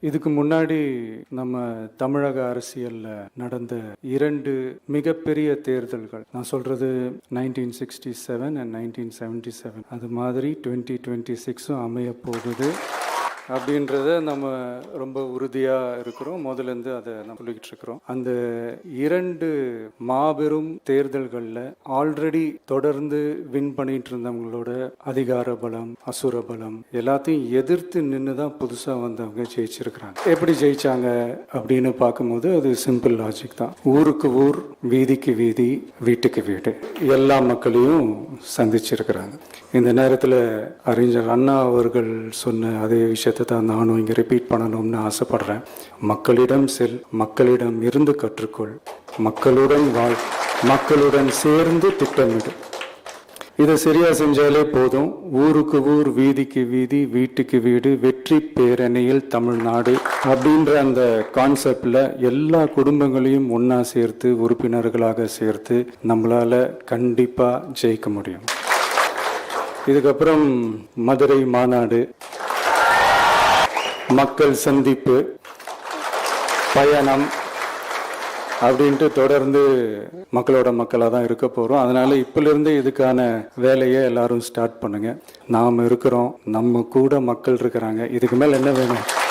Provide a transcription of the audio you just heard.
இதுக்கு முன்னாடி நம்ம தமிழக அரசியலில் நடந்த இரண்டு மிகப்பெரிய தேர்தல்கள். நான் சொல்கிறது nineteen sixty seven and nineteen seventy seven அது மாதிரி டுவெண்ட்டி டுவெண்ட்டி சிக்ஸும் அமைய போகுது. அப்படின்றத நம்ம ரொம்ப உறுதியாக இருக்கிறோம். முதலேருந்து அதை நம்ம சொல்லிக்கிட்டு இருக்கிறோம். அந்த இரண்டு மாபெரும் தேர்தல்களில் ஆல்ரெடி தொடர்ந்து வின் பண்ணிட்டு இருந்தவங்களோட அதிகார பலம் அசுர பலம் எல்லாத்தையும் எதிர்த்து நின்று தான் புதுசாக வந்தவங்க ஜெயிச்சிருக்கிறாங்க. எப்படி ஜெயிச்சாங்க அப்படின்னு பார்க்கும்போது அது சிம்பிள் லாஜிக் தான். ஊருக்கு ஊர் வீதிக்கு வீதி வீட்டுக்கு வீடு எல்லா மக்களையும் சந்திச்சிருக்கிறாங்க. இந்த நேரத்தில் அறிஞர் அண்ணா அவர்கள் சொன்ன அதே விஷயத்தை தான் நானும் இங்கே ரிப்பீட் பண்ணணும்னு ஆசைப்படுறேன். மக்களிடம் செல் மக்களிடம் இருந்து கற்றுக்கொள். மக்களுடன் வாழ் மக்களுடன் சேர்ந்து திட்டமிடு. இதை சரியா செஞ்சாலே போதும். ஊருக்கு ஊர் வீதிக்கு வீதி வீட்டுக்கு வீடு வெற்றி பேரணியில் தமிழ்நாடு அப்படின்ற அந்த கான்செப்ட்ல எல்லா குடும்பங்களையும் ஒன்றா சேர்த்து உறுப்பினர்களாக சேர்த்து நம்மளால கண்டிப்பா ஜெயிக்க முடியும். இதுக்கப்புறம் மதுரை மாநாடு. மக்கள் சந்திப்பு பயணம் அப்படின்ட்டு தொடர்ந்து மக்களோட மக்களாக தான் இருக்க போகிறோம் அதனால இப்போலேருந்து இதுக்கான வேலையை எல்லாரும் ஸ்டார்ட் பண்ணுங்க. நாம் இருக்கிறோம். நம்ம கூட மக்கள் இருக்கிறாங்க. இதுக்கு மேலே என்ன வேணும்?